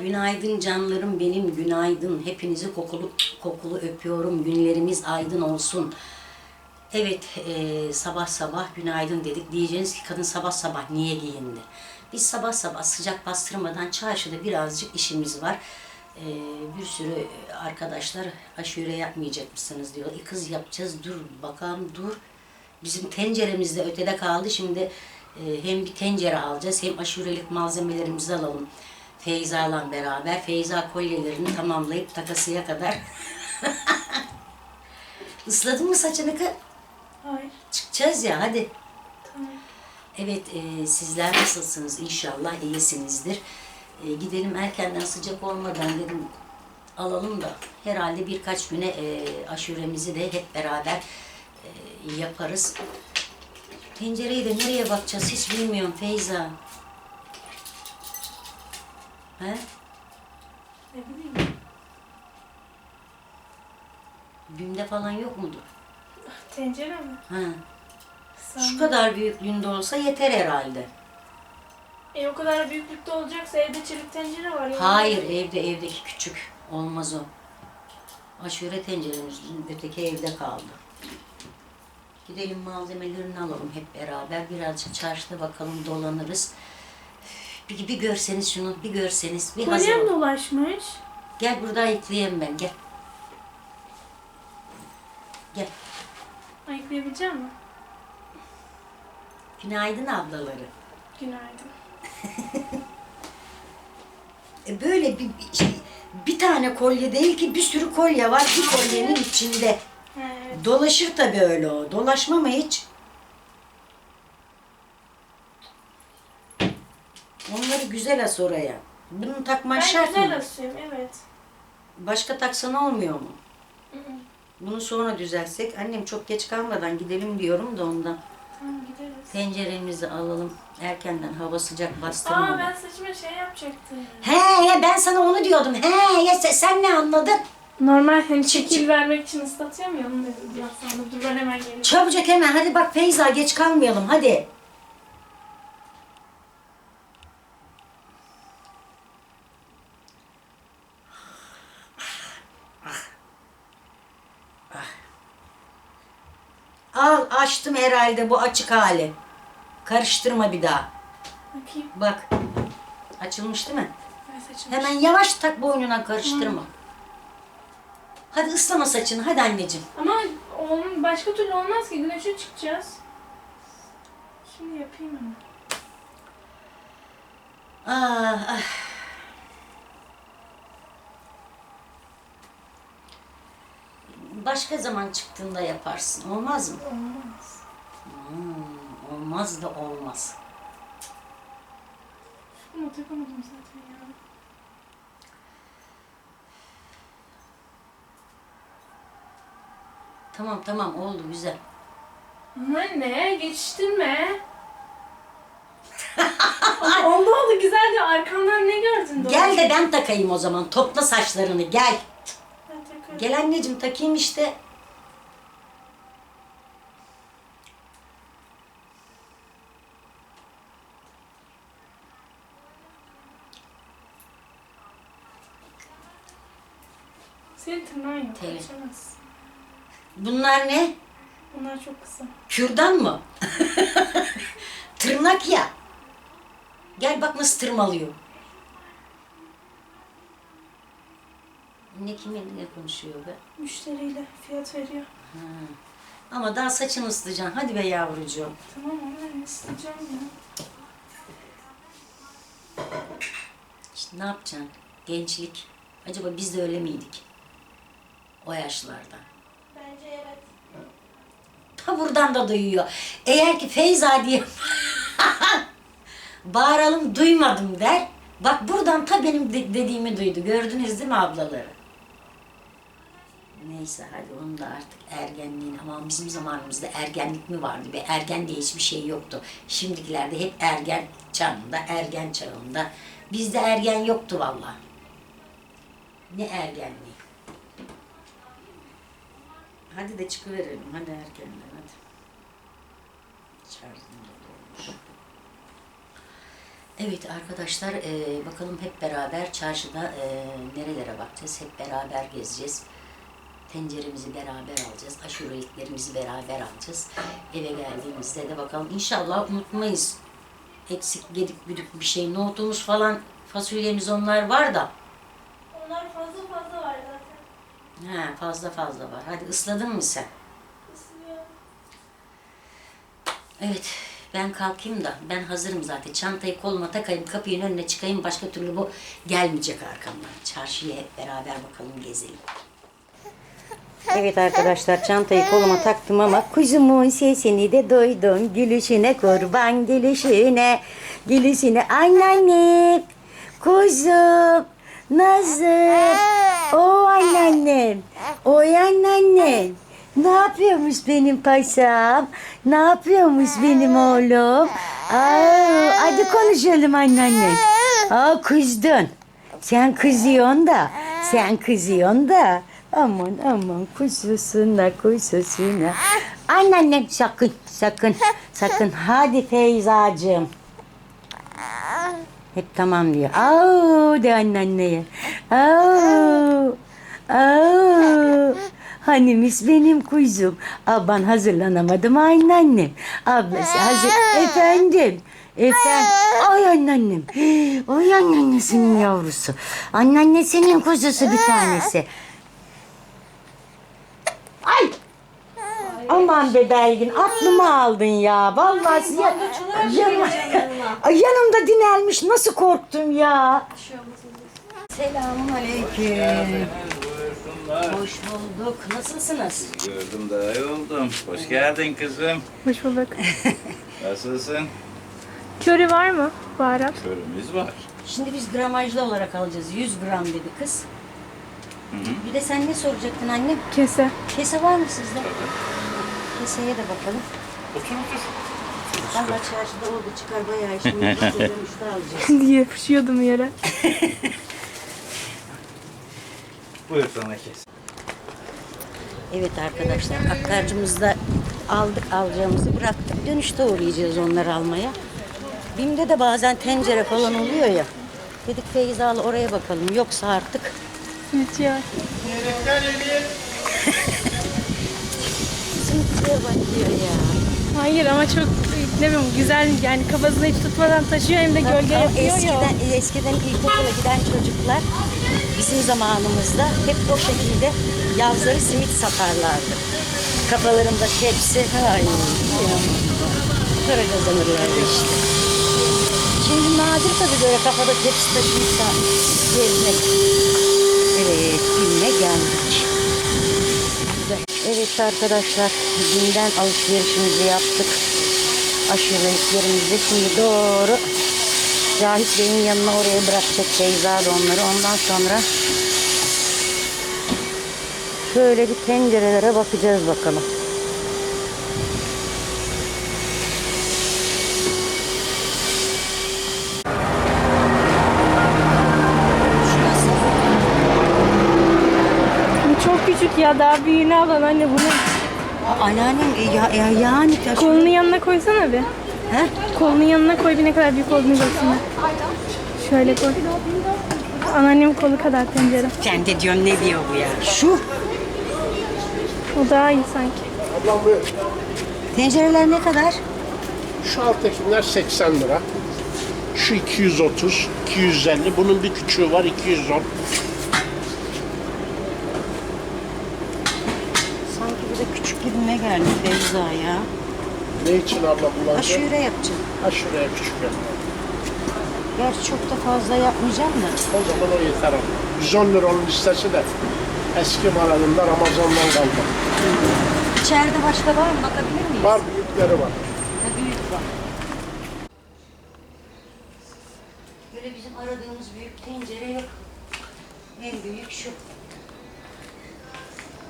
Günaydın canlarım benim, günaydın. Hepinizi kokulu kokulu öpüyorum. Günlerimiz aydın olsun. Evet, e, sabah sabah günaydın dedik. Diyeceğiniz ki kadın sabah sabah niye giyindi? Biz sabah sabah sıcak bastırmadan çarşıda birazcık işimiz var. E, bir sürü arkadaşlar aşure yapmayacak mısınız diyor. E kız yapacağız, dur bakalım dur. Bizim tenceremiz de ötede kaldı. Şimdi e, hem bir tencere alacağız hem aşurelik malzemelerimizi alalım. Feyza'la beraber. Feyza kolyelerini tamamlayıp takasıya kadar. Isladın mı saçını kız? Hayır. Çıkacağız ya hadi. Tamam. Evet e, sizler nasılsınız? İnşallah iyisinizdir. E, gidelim erkenden sıcak olmadan dedim alalım da herhalde birkaç güne e, aşuremizi de hep beraber e, yaparız. Tencereyi de nereye bakacağız hiç bilmiyorum Feyza. He? Ne bileyim. Bimde falan yok mudur? Tencere mi? Şu Sandım. kadar büyüklüğünde olsa yeter herhalde. E o kadar büyüklükte olacaksa evde çelik tencere var ya. Hayır evde evdeki küçük. Olmaz o. Aşure tenceremizin öteki evde kaldı. Gidelim malzemelerini alalım hep beraber. Birazcık çarşıda bakalım dolanırız. Bir, bir görseniz şunu, bir görseniz. Bir hazır Kolyem ol. dolaşmış. Gel burada ayıklayayım ben, gel. Gel. Ayıklayabilecek mi? Günaydın ablaları. Günaydın. E böyle bir, bir şey, bir tane kolye değil ki bir sürü kolye var bir kolyenin içinde. Evet. Dolaşır tabii öyle o. Dolaşma mı hiç? Onları güzel as oraya. Bunu takman Ben şart güzel mı? asıyorum evet. Başka taksana olmuyor mu? Hı hı. Bunu sonra düzelsek. Annem çok geç kalmadan gidelim diyorum da ondan. Tamam gideriz. Tenceremizi alalım. Erkenden hava sıcak Aa bastırmadan. ben saçıma şey yapacaktım. He ya ben sana onu diyordum. He ya sen, sen ne anladın? Normal hani şekil vermek için ıslatıyorum ya onu dedim biraz sonra. Dur ben hemen geliyorum. Çabucak hemen hadi bak Feyza geç kalmayalım hadi. Al açtım herhalde bu açık hali. Karıştırma bir daha. Bakayım. Bak. Açılmış değil mi? Ben saçım. Hemen yavaş tak boynuna karıştırma. Hadi ıslama saçını hadi anneciğim. Ama onun başka türlü olmaz ki güneşe çıkacağız. Şimdi yapayım hemen. Ah, ah. Başka zaman çıktığında yaparsın. Olmaz mı? Olmaz. Hmm, olmaz da olmaz. Şunu takamadım zaten ya. Tamam tamam oldu güzel. Anne geçiştirme. Ama oldu oldu güzel diyor. Arkamdan ne gördün? doğru? Gel de ben takayım o zaman. Topla saçlarını gel. Gel anneciğim takayım işte. Senin tırnağın yok. Tele. Açamazsın. Bunlar ne? Bunlar çok kısa. Kürdan mı? Tırnak ya. Gel bak nasıl tırmalıyor. Ne kiminle konuşuyor be? Müşteriyle fiyat veriyor. Ama daha saçını ıslayacaksın. Hadi be yavrucuğum. Tamam anne isteyeceğim ya. İşte ne yapacaksın? Gençlik. Acaba biz de öyle miydik? O yaşlarda. Bence evet. Ta buradan da duyuyor. Eğer ki Feyza diye bağıralım duymadım der. Bak buradan ta benim de- dediğimi duydu. Gördünüz değil mi ablaları? Neyse hadi onu da artık ergenliğin ama bizim zamanımızda ergenlik mi vardı be? Ergen diye hiçbir şey yoktu. Şimdikilerde hep ergen çağında, ergen çağında. Bizde ergen yoktu vallahi. Ne ergenliği. Hadi de çıkıverelim. Hadi erkenden hadi. Şarjım da. Evet arkadaşlar e, bakalım hep beraber çarşıda e, nerelere bakacağız. Hep beraber gezeceğiz. Tenceremizi beraber alacağız. Aşureliklerimizi beraber alacağız. Eve geldiğimizde de bakalım inşallah unutmayız. Eksik gedik güdük bir şey. Nohutumuz falan fasulyemiz onlar var da. Onlar fazla fazla var zaten. Ha, fazla fazla var. Hadi ısladın mı sen? Isınıyor. Evet ben kalkayım da ben hazırım zaten. Çantayı koluma takayım, kapının önüne çıkayım. Başka türlü bu gelmeyecek arkamdan. Çarşıya hep beraber bakalım gezelim. Evet arkadaşlar çantayı koluma taktım ama kuzumun sesini de duydum. Gülüşüne kurban gülüşüne. Gülüşüne anneannem. Kuzum. Nazım. O anneannem. Oy anneannem. Ne yapıyormuş benim paşam? Ne yapıyormuş benim oğlum? Aa, hadi konuşalım anneanne. Aa kızdın. Sen kızıyorsun da. Sen kızıyorsun da. Aman aman kuzusuna kuzusuna. Anneannem sakın sakın sakın. Hadi Feyzacığım. Hep tamam diyor. Au de anneanneye. Au. Au. Hanimiş benim kuzum. Aa, ben hazırlanamadım anneannem. Ablası hazır. Efendim. Efendim. Ay anneannem. Ay anneannesinin yavrusu. Anneannesinin kuzusu bir tanesi. Aman be Belgin aklımı aldın ya. Vallahi ya, yanıma, Ay, yanımda dinelmiş nasıl korktum ya. Selamun aleyküm. Hoş bulduk. Nasılsınız? Gördüm daha iyi oldum. Hoş geldin kızım. Hoş bulduk. Nasılsın? Köri var mı? Baharat. Körümüz var. Şimdi biz gramajlı olarak alacağız. 100 gram dedi kız. Bir de sen ne soracaktın annem? Kese. Kese var mı sizde? Keseye de bakalım. Otur otur. Valla çarşıda oldu çıkar bayağı işimiz dönüşte alacağız. diye yapışıyordum yere. Buyur sana kes. Evet arkadaşlar aktarcımızı da aldık alacağımızı bıraktık. Dönüşte uğrayacağız onları almaya. Bim'de de bazen tencere falan oluyor ya. Dedik Feyzalı oraya bakalım. Yoksa artık Bitiyor. simitçiye Hayır ama çok ne bileyim güzel yani kafasını hiç tutmadan taşıyor hem de gölge Ama yapıyor ya. eskiden, eskiden ilkokula giden çocuklar bizim zamanımızda hep o şekilde yazları simit satarlardı. Kafalarında tepsi. Ay, para kazanırlardı işte. Şimdi nadir tabii böyle kafada tepsi taşıyıp da gezmek. Evet, gününe geldik. Güzel. Evet arkadaşlar, günden alışverişimizi yaptık. Aşureliklerimizi şimdi doğru Cahit Bey'in yanına oraya bırakacak Beyza da onları. Ondan sonra şöyle bir tencerelere bakacağız bakalım. Şurası. Bu çok küçük ya daha büyüğünü alan anne bunu. Anneannem e, ya, ya, yani taşı- Kolunu yanına koysana bir. He? Kolunu yanına koy bir ne kadar büyük olduğunu görsünler. Şöyle koy. Anneannemin kolu kadar tencere. Ben de diyorum ne diyor bu ya? Şu O daha iyi sanki. Ablam buyur. tencereler ne kadar? Şu alttakiler 80 lira. Şu 230, 250. Bunun bir küçüğü var 210. Sanki bir de gibime geldi Beyza ya. Ne için abla kullanacak? Aşure yapacağım. Ha şuraya küçük yap. Gerçi çok da fazla yapmayacağım da. O zaman o yeter abla. 110 lira onun listesi de eski mahallemde Ramazan'dan kalma. İçeride başka var mı? Bakabilir miyiz? Var büyükleri var. Ha, büyük var. Böyle bizim aradığımız büyük tencere yok. En büyük şu.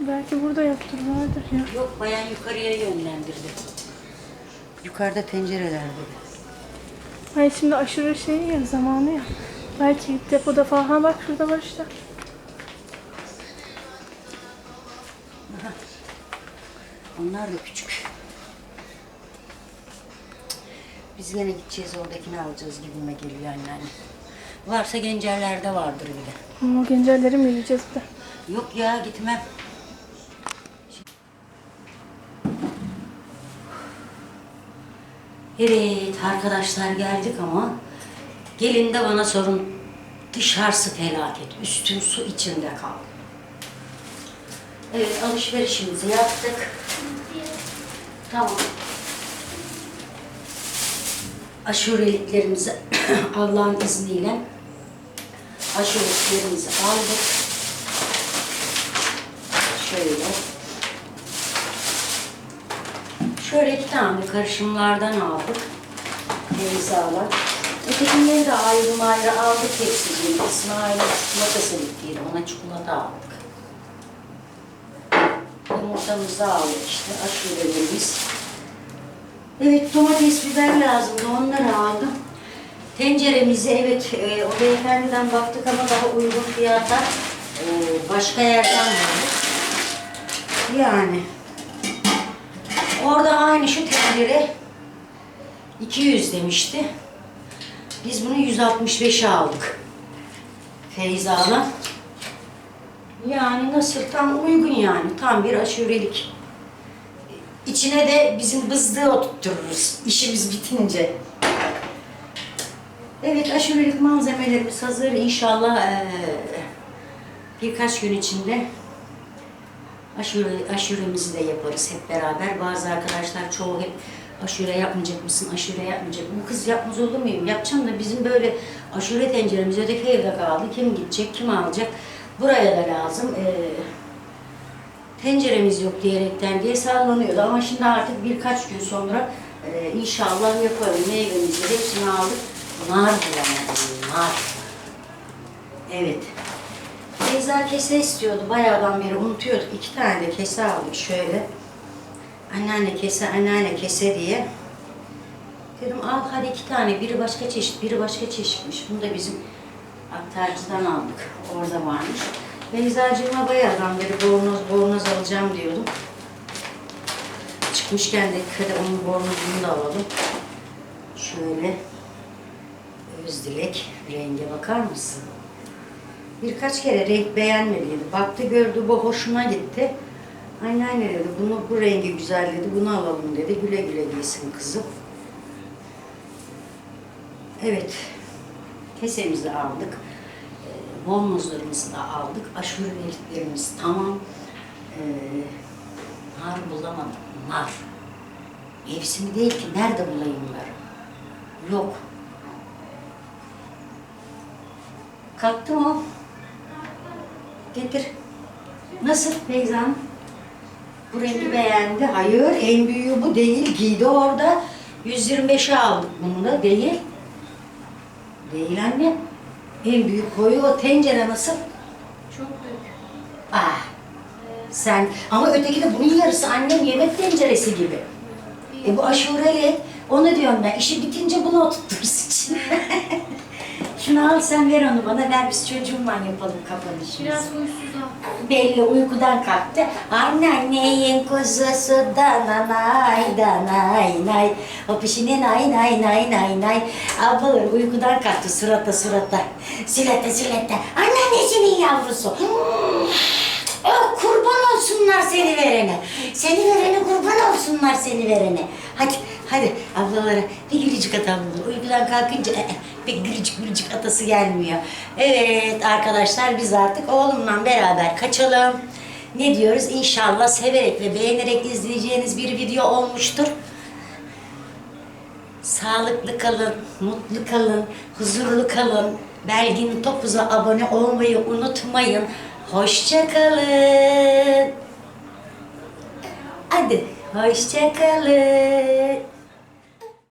Belki burada yoktur vardır ya. Yok bayan yukarıya yönlendirdi. Yukarıda tencereler dedi. Hayır şimdi aşırı şey ya zamanı ya. Belki depoda falan. Ha bak şurada var işte. Onlar da küçük. Biz yine gideceğiz oradakini alacağız gibime geliyor anneanne. Varsa gencerlerde vardır bile. Ama gencerleri mi yiyeceğiz bir de? Yok ya gitmem. Evet arkadaşlar geldik ama gelin de bana sorun dışarısı felaket. Üstüm su içinde kaldı. Evet alışverişimizi yaptık. Tamam. Aşureliklerimizi Allah'ın izniyle aşureliklerimizi aldık. Şöyle. Şöyle iki tane karışımlardan aldık. Mevzalar. Ötekileri de ayrı ayrı aldık hepsini. İsmail'e çikolatası bittiydi. Ona çikolata aldık. Yumurtamızı aldık işte. Aşurelerimiz. Evet domates biber lazımdı. Onları aldım. Tenceremizi evet e, o beyefendiden baktık ama daha uygun fiyata e, başka yerden bulduk. Yani orada aynı şu tencere 200 demişti. Biz bunu 165'e aldık. Feyza'la. Yani nasıl tam uygun yani. Tam bir aşurelik. İçine de bizim bızdığı oturtururuz işimiz bitince. Evet aşurelik malzemelerimiz hazır. İnşallah eee, birkaç gün içinde aşure, aşuremizi de yaparız hep beraber. Bazı arkadaşlar çoğu hep aşure yapmayacak mısın, aşure yapmayacak mısın? Kız yapmaz olur muyum? Yapacağım da bizim böyle aşure tenceremiz öteki evde kaldı. Kim gidecek, kim alacak? Buraya da lazım. Eee, tenceremiz yok diyerekten diye sallanıyordu ama şimdi artık birkaç gün sonra e, inşallah yaparım. Meyvemizi hepsini aldık. Nar bulamadım, nar. Evet. Beyza kese istiyordu. Bayağıdan beri unutuyorduk. İki tane de kese aldık şöyle. Anneanne kese, anneanne kese diye. Dedim al hadi iki tane. Biri başka çeşit, biri başka çeşitmiş. Bunu da bizim aktarcıdan aldık. Orada varmış. Beyzacığıma bayağıdan beri bornoz, bornoz alacağım diyordum. Çıkmışken de hadi onun bornozunu da alalım. Şöyle. Özdilek renge bakar mısın? Birkaç kere renk beğenmediydi. Baktı gördü bu hoşuna gitti. Anneanne dedi bunu bu rengi güzel dedi bunu alalım dedi. Güle güle giysin kızım. Evet. Kesemizi aldık. Ee, Bornozlarımızı da aldık. Aşureliklerimiz tamam. Ee, nar bulamadım. Nar. Mevsimi değil ki. Nerede bulayım nar? Yok. Kalktı mı? Getir. Nasıl Beyza Hanım? Bu rengi beğendi. Hayır, en büyüğü bu değil. Giydi orada. 125'e aldık bunu da. Değil. Değil anne. En büyük koyu o tencere nasıl? Çok büyük. Ah. Sen ama öteki de bunun yarısı annem yemek tenceresi gibi. E bu aşureli. Onu diyorum ben. İşi bitince bunu oturturuz için. Şunu al sen ver onu bana. Ver biz çocuğumla yapalım kapanışımızı. Biraz huysuz al. Belli uykudan kalktı. Anneanneyin kuzusu dananay danay nay. O pişinin nay nay nay nay nay. Ablalar uykudan kalktı surata surata. Silete silete. Anneannesinin yavrusu. Hmm. Oh, kurban olsunlar seni verene. Seni verene kurban olsunlar seni verene. Hadi hadi ablalara bir gülücük at ablalara. Uykudan kalkınca eh, eh, pek gülücük gülücük atası gelmiyor. Evet arkadaşlar biz artık oğlumla beraber kaçalım. Ne diyoruz? İnşallah severek ve beğenerek izleyeceğiniz bir video olmuştur. Sağlıklı kalın, mutlu kalın, huzurlu kalın. Belgin Topuz'a abone olmayı unutmayın. Hoşça kalın. Hadi hoşça kalın.